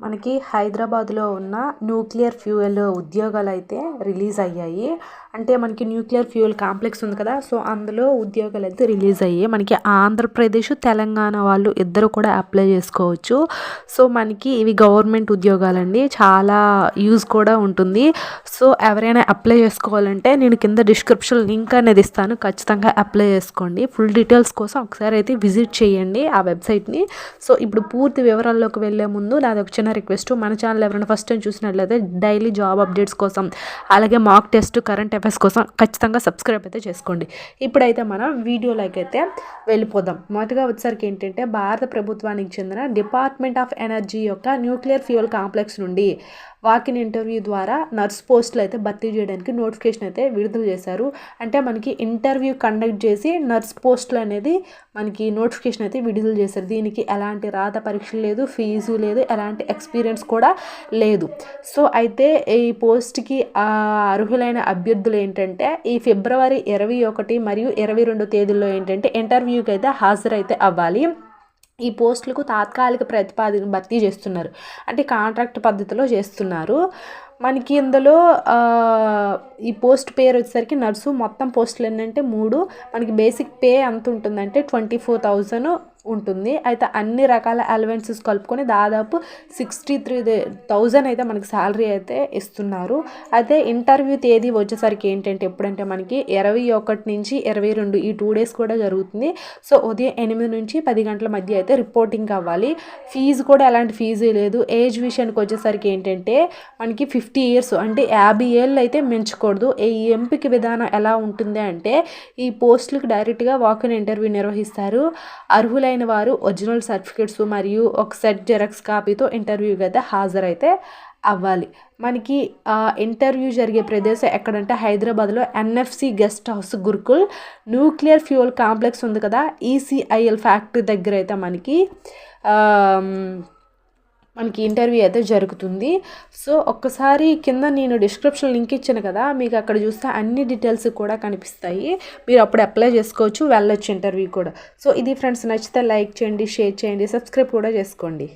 మనకి హైదరాబాద్లో ఉన్న న్యూక్లియర్ ఫ్యూయల్ ఉద్యోగాలు అయితే రిలీజ్ అయ్యాయి. అంటే మనకి న్యూక్లియర్ ఫ్యూయల్ కాంప్లెక్స్ ఉంది కదా సో అందులో ఉద్యోగాలు అయితే రిలీజ్ అయ్యాయి. మనకి ఆంధ్రప్రదేశ్ తెలంగాణ వాళ్ళు ఇద్దరు కూడా అప్లై చేసుకోవచ్చు. సో మనకి ఇవి గవర్నమెంట్ ఉద్యోగాలండి చాలా యూజ్ కూడా ఉంటుంది. సో ఎవరైనా అప్లై చేసుకోవాలంటే నేను కింద డిస్క్రిప్షన్ లింక్ అనేది ఇస్తాను ఖచ్చితంగా అప్లై చేసుకోండి. ఫుల్ డీటెయిల్స్ కోసం ఒకసారి అయితే విజిట్ చేయండి ఆ వెబ్సైట్ని. సో ఇప్పుడు పూర్తి వివరాల్లోకి వెళ్ళే ముందు నాది ఒక చిన్న రిక్వెస్ట్ మన ఛానల్ ఎవరైనా ఫస్ట్ టైం చూసినట్లయితే డైలీ జాబ్ అప్డేట్స్ కోసం అలాగే మాక్ టెస్ట్ కరెంట్ అఫైర్స్ కోసం ఖచ్చితంగా సబ్స్క్రైబ్ అయితే చేసుకోండి. ఇప్పుడైతే మనం వీడియోలోకి అయితే వెళ్ళిపోదాం. మొదటగా వచ్చేసరికి ఏంటంటే భారత ప్రభుత్వానికి చెందిన డిపార్ట్మెంట్ ఆఫ్ ఎనర్జీ యొక్క న్యూక్లియర్ ఫ్యూయల్ కాంప్లెక్స్ నుండి వాకిన్ ఇంటర్వ్యూ ద్వారా నర్స్ పోస్టులు అయితే భర్తీ చేయడానికి నోటిఫికేషన్ అయితే విడుదల చేశారు. అంటే మనకి ఇంటర్వ్యూ కండక్ట్ చేసి నర్స్ పోస్టులు అనేది మనకి నోటిఫికేషన్ అయితే విడుదల చేశారు. దీనికి ఎలాంటి రాత పరీక్షలు లేదు ఫీజు లేదు ఎలాంటి ఎక్స్పీరియన్స్ కూడా లేదు. సో అయితే ఈ పోస్ట్కి అర్హులైన అభ్యర్థులు ఏంటంటే ఈ ఫిబ్రవరి ఇరవై ఒకటి మరియు ఇరవై రెండు తేదీల్లో ఏంటంటే ఇంటర్వ్యూకి అయితే హాజరైతే అవ్వాలి. ఈ పోస్టులకు తాత్కాలిక ప్రతిపాదన భర్తీ చేస్తున్నారు. అంటే కాంట్రాక్ట్ పద్ధతిలో చేస్తున్నారు. మనకి ఇందులో ఈ పోస్ట్ పేరు వచ్చేసరికి నర్సు. మొత్తం పోస్టులు ఏంటంటే మూడు. మనకి బేసిక్ పే ఎంత ఉంటుందంటే ట్వంటీ ఫోర్ థౌజండ్. ఉంటుంది. అయితే అన్ని రకాల అలవెన్సెస్ కలుపుకొని దాదాపు సిక్స్టీ త్రీ థౌజండ్ అయితే మనకి శాలరీ అయితే ఇస్తున్నారు. అయితే ఇంటర్వ్యూ తేదీ వచ్చేసరికి ఏంటంటే ఎప్పుడంటే మనకి ఇరవై ఒకటి నుంచి ఇరవై రెండు ఈ టూ డేస్ కూడా జరుగుతుంది. సో ఉదయం ఎనిమిది నుంచి పది గంటల మధ్య అయితే రిపోర్టింగ్ అవ్వాలి. ఫీజు కూడా ఎలాంటి ఫీజు లేదు. ఏజ్ విషయానికి వచ్చేసరికి ఏంటంటే మనకి ఫిఫ్టీ ఇయర్స్ అంటే యాభై ఏళ్ళు అయితే మించకూడదు. ఈ ఎంపిక విధానం ఎలా ఉంటుంది అంటే ఈ పోస్టులకు డైరెక్ట్గా వాకిన్ ఇంటర్వ్యూ నిర్వహిస్తారు. అర్హులైన అయిన వారు ఒరిజినల్ సర్టిఫికేట్స్ మరియు ఒక సెట్ జెరాక్స్ కాపీతో ఇంటర్వ్యూకి అయితే హాజరైతే అవ్వాలి. మనకి ఇంటర్వ్యూ జరిగే ప్రదేశం ఎక్కడంటే హైదరాబాద్లో NFC guest house Gurukul. Nuclear fuel complex ఉంది కదా ఈసీఐఎల్ ఫ్యాక్టరీ దగ్గర అయితే మనకి మనకి ఇంటర్వ్యూ అయితే జరుగుతుంది. సో ఒక్కసారి కింద నేను డిస్క్రిప్షన్ లింక్ ఇచ్చాను కదా మీకు అక్కడ చూస్తే అన్ని డీటెయిల్స్ కూడా కనిపిస్తాయి. మీరు అప్పుడు అప్లై చేసుకోవచ్చు వెళ్ళొచ్చు ఇంటర్వ్యూ కూడా. సో ఇది ఫ్రెండ్స్ నచ్చితే లైక్ చేయండి షేర్ చేయండి సబ్స్క్రైబ్ కూడా చేసుకోండి.